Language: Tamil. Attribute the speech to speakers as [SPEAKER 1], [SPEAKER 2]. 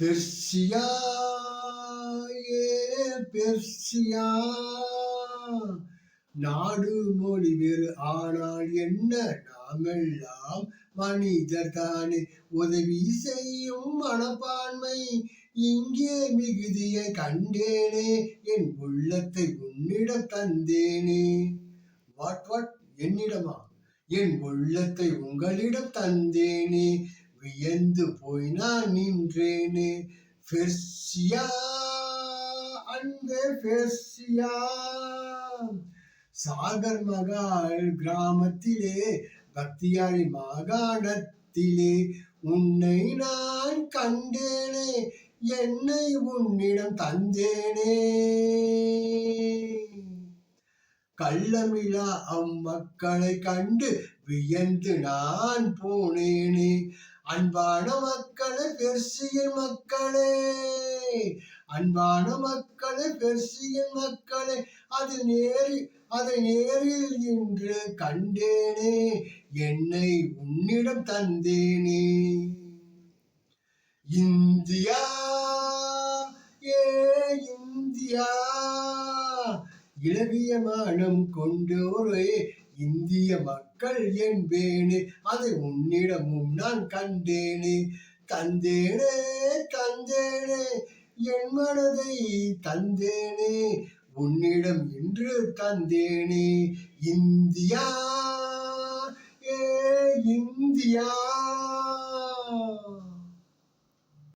[SPEAKER 1] பெர்சியா ஏ பெர்சியா நாடு மொழி வேறு ஆனால் என்ன? நாமெல்லாம் மனிதர் தானே. உதவி செய்யும் மனப்பான்மை இங்கே மிகுதியை கண்டேனே. என் உள்ளத்தை உன்னிட தந்தேனே. What what என்னிடமா? என் உள்ளத்தை உங்களிடம் தந்தேனே. வியந்து போய் நான் நின்றேனே. பெர்சியா அன்பே பெர்சியா. சாகர் மகாள் கிராமத்திலே பக்தியாரி மாகாணத்திலே உன்னை நான் கண்டேனே என்னை உன்னிடம் தந்தேனே. கள்ளமிலா அம்மக்களை கண்டு வியந்து நான் போனேனே. அன்பான மக்களே பெர்சியின் மக்களே. அன்பான மக்களே பெர்சியின் மக்களே அது நேரி அதை நேரில் இன்று கண்டேனே என்னை உன்னிடம் தந்தேனே. இந்தியா ஏ இந்தியா இளவிய மானம் கொண்டோரே இந்திய மக்கள் என்பேனே அதை உன்னிடமும் நான் கண்டேனே. தந்தேனே தந்தேனே என் மனதை தந்தேனே உன்னிடம் இன்று தந்தேனே. இந்தியா ஏ இந்தியா.